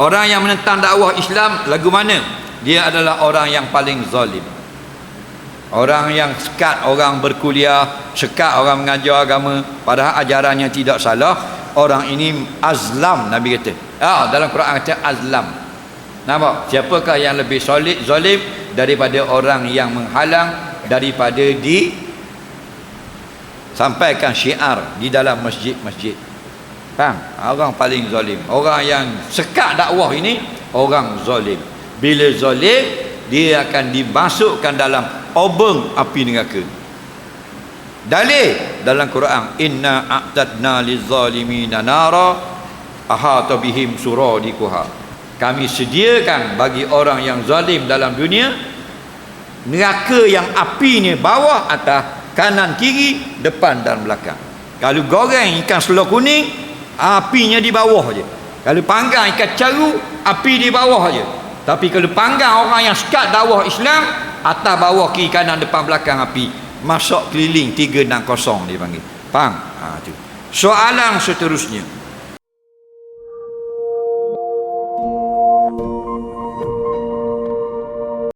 orang yang menentang dakwah Islam lagu mana? Dia adalah orang yang paling zalim. Orang yang sekat orang berkuliah sekat orang mengajar agama padahal ajarannya tidak salah orang ini azlam Nabi kata. Ah, dalam Quran kata azlam. Nampak? Siapakah yang lebih solid zalim daripada orang yang menghalang daripada di sampaikan syiar di dalam masjid-masjid faham orang paling zalim orang yang sekat dakwah ini orang zalim bila zalim dia akan dimasukkan dalam obeng api neraka. Dalil dalam Quran inna a'tadna lizalimina nara ahata bihim suradikuha. Kami sediakan bagi orang yang zalim dalam dunia neraka yang apinya bawah atas kanan kiri depan dan belakang. Kalau goreng ikan selur kuning apinya di bawah je kalau panggang ikat caru api di bawah je tapi kalau panggang orang yang sekat dakwah Islam atas bawah kiri kanan depan belakang api masuk keliling 360 dia panggil faham? Ha, tu. soalan seterusnya Thank you.